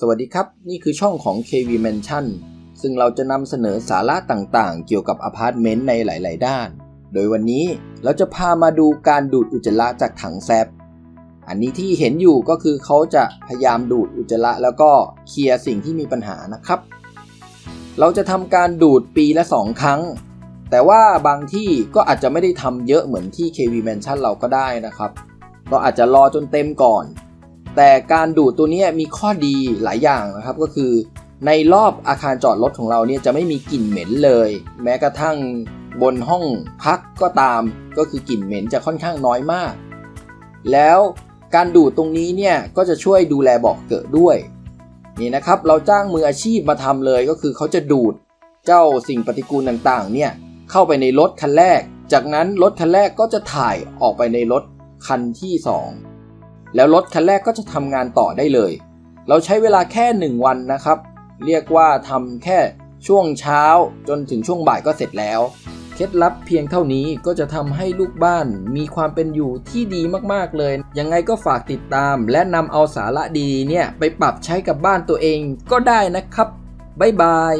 สวัสดีครับ นี่คือช่องของ KV Mansion ซึ่งเราจะนำเสนอสาระต่างๆ เกี่ยวกับอพาร์ตเมนต์ในหลาย ๆ ด้าน โดยวันนี้เราจะพามาดูการดูดอุจจาระจากถังแซบอันนี้ที่เห็นอยู่ก็คือเขาจะพยายามดูดอุจจาระแล้วก็เคลียร์สิ่งที่มีปัญหานะครับ เราจะทำการดูดปีละ 2 ครั้ง แต่ว่าบางที่ก็อาจจะไม่ได้ทำเยอะเหมือนที่ KV Mansion เราก็ได้นะครับ เราอาจจะรอจนเต็มก่อน แต่การดูดตัวนี้มีข้อดีหลายอย่างนะครับก็คือ ในรอบอาคารจอดรถของเราเนี่ยจะไม่มีกลิ่นเหม็นเลย แม้กระทั่งบนห้องพักก็ตาม ก็คือกลิ่นเหม็นจะค่อนข้างน้อยมาก แล้วการดูดตรงนี้เนี่ยก็จะช่วยดูแลเบอกเกิดด้วยนี่นะครับเราจ้างมืออาชีพมาทำเลยก็คือเขาจะดูดเจ้าสิ่งปฏิกูลต่างๆเนี่ยเข้าไปในรถคันแรก จากนั้นรถคันแรกก็จะถ่ายออกไปในรถคันที่สอง แล้วรถคันแรกก็จะทำงานต่อได้เลย เราใช้เวลาแค่ 1 วันนะครับ เรียกว่าทำแค่ช่วงเช้าจนถึงช่วงบ่ายก็เสร็จแล้ว เคล็ดลับเพียงเท่านี้ก็จะทำให้ลูกบ้านมีความเป็นอยู่ที่ดีมากๆเลย ยังไงก็ฝากติดตาม และนำเอาสาระดีเนี่ยไปปรับใช้กับบ้านตัวเองก็ได้นะครับบ๊ายบาย